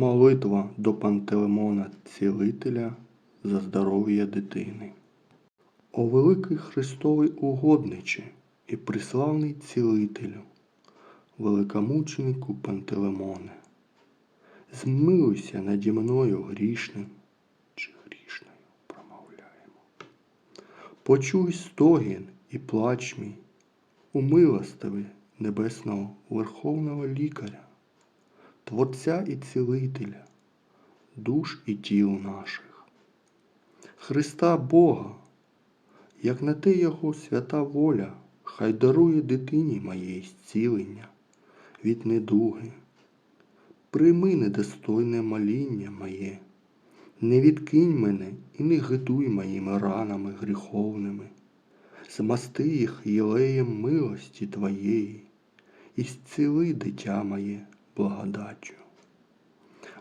Молитва до Пантелеймона Цілителя за здоров'я дитини. О великий Христовий угодниче і приславний цілителю, великомученику Пантелеймоне, змилуйся наді мною грішним чи грішною промовляємо. Почуй стогін і плач мій, умилостиви небесного Верховного Лікаря, Творця і Цілителя, душ і тіл наших, Христа Бога, як на те Його свята воля, хай дарує дитині моєї зцілення від недуги. Прийми недостойне моління моє, не відкинь мене і не гидуй моїми ранами гріховними, змасти їх єлеєм милості Твоєї, і зціли дитя моє благодаттю.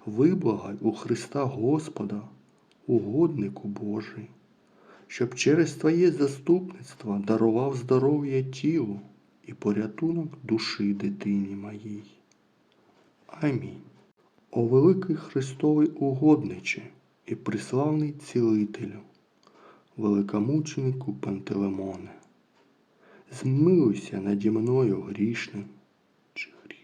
Виблагай у Христа Господа, угоднику Божий, щоб через Твоє заступництво дарував здоров'я тілу і порятунок душі дитині моїй. Амінь. О великий Христовий угодниче і приславний цілителю, великомученику Пантелеймоне, змилуйся наді мною грішним чи промовляємо.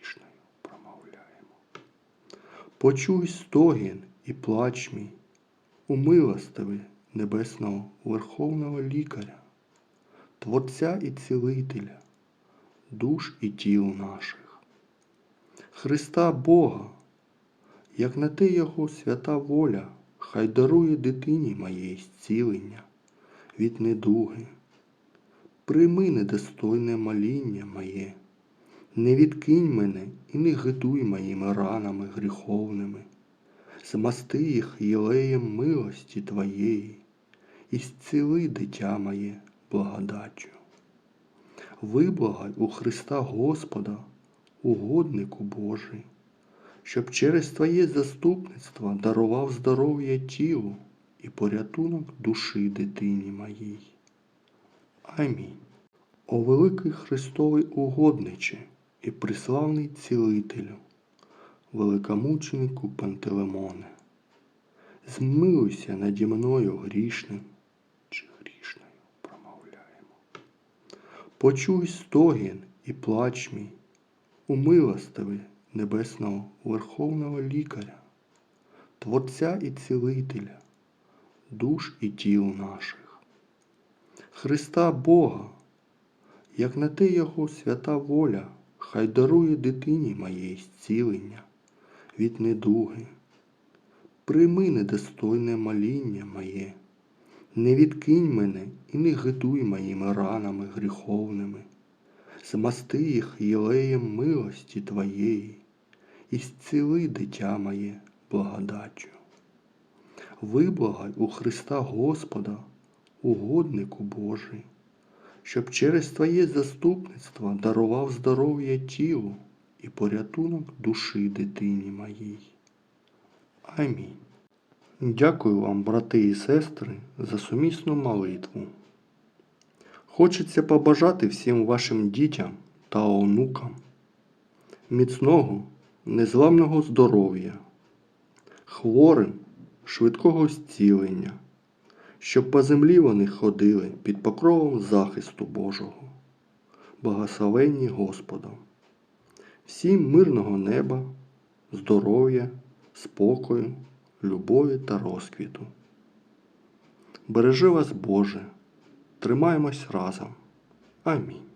Почуй стогін і плач мій, умилостиви небесного Верховного Лікаря, Творця і Цілителя, душ і тіл наших, Христа Бога, як на те Його свята воля, хай дарує дитині моєї зцілення від недуги. Прийми недостойне моління моє, не відкинь мене і не гидуй моїми ранами гріховними, змасти їх єлеєм милості Твоєї, і зціли дитя моє благодаттю. Виблагай у Христа Господа, угоднику Божий, щоб через Твоє заступництво дарував здоров'я тілу і порятунок душі дитині моїй. Амінь. О великий Христовий угодниче і приславний цілителю, великомученику Пантелеймоне, змилуйся наді мною грішним чи грішною промовляємо. Почуй стогін і плач мій, умилостиви небесного Верховного Лікаря, Творця і Цілителя, душ і тіл наших, Христа Бога, як на те Його свята воля, хай дарує дитині моєї зцілення від недуги. Прийми недостойне моління моє, не відкинь мене і не гидуй моїми ранами гріховними, змасти їх єлеєм милості Твоєї, і зціли дитя моє благодаттю. Виблагай у Христа Господа, угоднику Божий, щоб через Твоє заступництво дарував здоров'я тілу і порятунок душі дитині моїй. Амінь. Дякую вам, брати і сестри, за сумісну молитву. Хочеться побажати всім вашим дітям та онукам міцного, незламного здоров'я, хворим, швидкого зцілення, щоб по землі вони ходили під покровом захисту Божого, благословенні Господом. Всім мирного неба, здоров'я, спокою, любові та розквіту. Бережи вас Боже, тримаємось разом. Амінь.